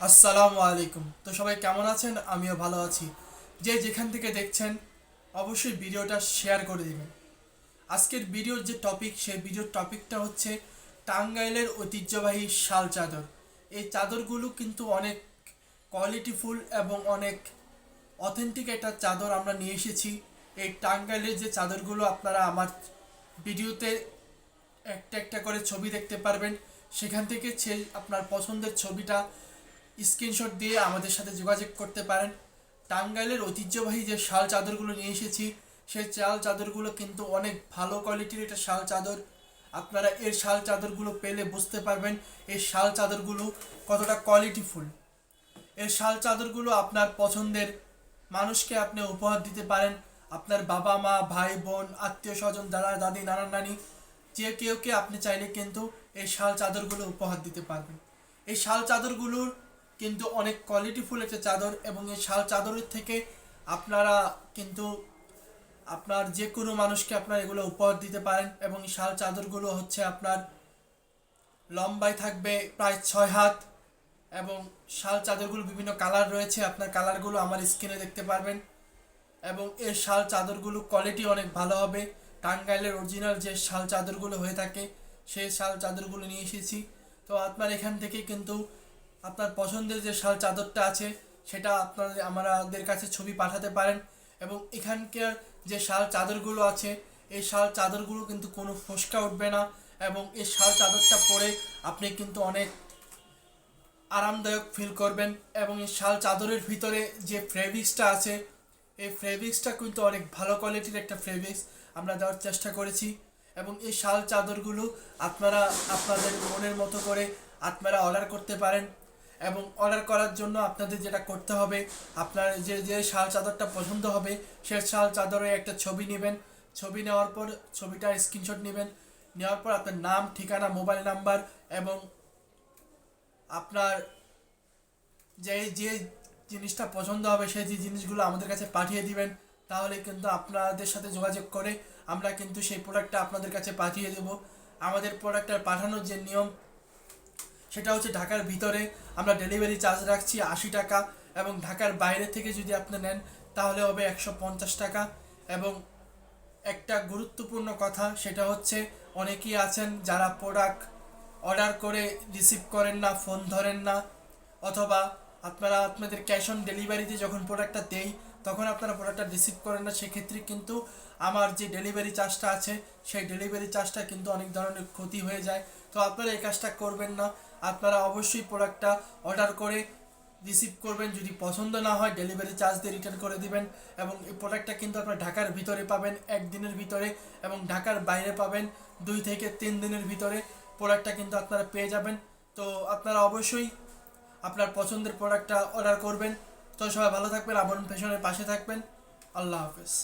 আসসালামু আলাইকুম। তো সবাই কেমন আছেন? আমিও ভালো আছি। যে যেখান থেকে দেখছেন, অবশ্যই ভিডিওটা শেয়ার করে দেবেন। আজকের ভিডিওর যে টপিক, সেই ভিডিওর টপিকটা হচ্ছে টাঙ্গাইলের ঐতিহ্যবাহী শাল চাদর। এই চাদরগুলো কিন্তু অনেক কোয়ালিটিফুল এবং অনেক অথেন্টিক একটা চাদর আমরা নিয়ে এসেছি। এই টাঙ্গাইলের যে চাদরগুলো আপনারা আমার ভিডিওতে একটা একটা করে ছবি দেখতে পারবেন। সেখান থেকে সেই আপনার পছন্দের ছবিটা স্ক্রিনশট দিয়ে আমাদের সাথে যোগাযোগ করতে পারেন। টাঙ্গাইলের ঐতিহ্যবাহী যে শাল চাদরগুলো নিয়ে এসেছি সেই শাল চাদরগুলো কিন্তু অনেক ভালো কোয়ালিটির এটা শাল চাদর। আপনারা এর শাল চাদরগুলো পেলে বুঝতে পারবেন এই শাল চাদরগুলো কতটা কোয়ালিটিফুল এর শাল চাদরগুলো আপনার পছন্দের মানুষকে আপনি উপহার দিতে পারেন। আপনার বাবা মা, ভাই, বোন আত্মীয় স্বজন দাদা, দাদি নানা নানি, যে কেউকে আপনি চাইলে কিন্তু এই শাল চাদরগুলো উপহার দিতে পারবেন। এই শাল চাদরগুলোর কিন্তু অনেক কোয়ালিটিফুল একটা চাদর এবং এই শাল চাদরের থেকে আপনারা কিন্তু আপনার যে কোনো মানুষকে আপনার এগুলো উপহার দিতে পারেন এবং শাল চাদরগুলো হচ্ছে আপনার লম্বায় থাকবে প্রায় ছয় হাত এবং শাল চাদরগুলো বিভিন্ন কালার রয়েছে, আপনার কালারগুলো আমার স্ক্রিনে দেখতে পারবেন। এবং এর শাল চাদরগুলো কোয়ালিটি অনেক ভালো হবে। টাঙ্গাইলের অরিজিনাল যে শাল চাদরগুলো হয়ে থাকে, সেই শাল চাদরগুলো নিয়ে এসেছি। তো আপনার এখান থেকে কিন্তু আপনার পছন্দের যে শাল চাদরটা আছে, সেটা আপনাদের আমাদের কাছে ছবি পাঠাতে পারেন এবং এখানকার যে শাল চাদরগুলো আছে, এই শাল চাদরগুলো কিন্তু কোনো ফসকা উঠবে না এবং এই শাল চাদরটা পরে আপনি কিন্তু অনেক আরামদায়ক ফিল করবেন এবং এই শাল চাদরের ভিতরে যে ফ্রেবিক্সটা আছে, এই ফ্রেবিক্সটা কিন্তু অনেক ভালো কোয়ালিটির একটা ফ্রেবিক্স আমরা দেওয়ার চেষ্টা করেছি এবং এই শাল চাদরগুলো আপনারা আপনাদের মনের মতো করে আপনারা অর্ডার করতে পারেন। এবং অর্ডার করার জন্য আপনাদের যেটা করতে হবে, আপনার যে যে শাল চাদরটা পছন্দ হবে, সে শাল চাদরে একটা ছবি নেবেন। ছবি নেওয়ার পর ছবিটার স্ক্রিনশট নেবেন। নেওয়ার পর আপনার নাম, ঠিকানা মোবাইল নাম্বার এবং আপনার যে যে জিনিসটা পছন্দ হবে সেই যে জিনিসগুলো আমাদের কাছে পাঠিয়ে দিবেন, তাহলে কিন্তু আপনাদের সাথে যোগাযোগ করে আমরা কিন্তু সেই প্রোডাক্টটা আপনাদের কাছে পাঠিয়ে দেব। আমাদের প্রোডাক্টটা পাঠানোর যে নিয়ম সেটা হচ্ছে ঢাকার ভিতরে আমরা ডেলিভারি চার্জ রাখছি আশি টাকা এবং ঢাকার বাইরে থেকে যদি আপনি নেন তাহলে হবে একশো পঞ্চাশ টাকা এবং একটা গুরুত্বপূর্ণ কথা সেটা হচ্ছে অনেকেই আছেন যারা প্রোডাক্ট অর্ডার করে রিসিভ করেন না ফোন ধরেন না, অথবা আপনারা আপনাদের ক্যাশ অন ডেলিভারিতে যখন প্রোডাক্টটা দেই, তখন আপনারা প্রোডাক্টটা রিসিভ করেন না। সেক্ষেত্রে কিন্তু আমার যে ডেলিভারি চার্জটা আছে, সেই ডেলিভারি চার্জটা কিন্তু অনেক ধরনের ক্ষতি হয়ে যায়। তো আপনারা এই কাজটা করবেন না। আপনারা অবশ্যই প্রোডাক্টটা অর্ডার করে রিসিভ করবেন। যদি পছন্দ না হয় ডেলিভারি চার্জ দিয়ে রিটার্ন করে দিবেন এবং এই প্রোডাক্টটা কিন্তু আপনারা ঢাকার ভিতরে পাবেন একদিনের ভিতরে এবং ঢাকার বাইরে পাবেন, দুই থেকে তিন দিনের ভিতরে প্রোডাক্টটা কিন্তু আপনারা পেয়ে যাবেন। তো আপনারা অবশ্যই আপনার পছন্দের প্রোডাক্টটা অর্ডার করবেন। তো সবাই ভালো থাকবেন, আবরণ ফ্যাশনের পাশে থাকবেন। আল্লাহ হাফেজ।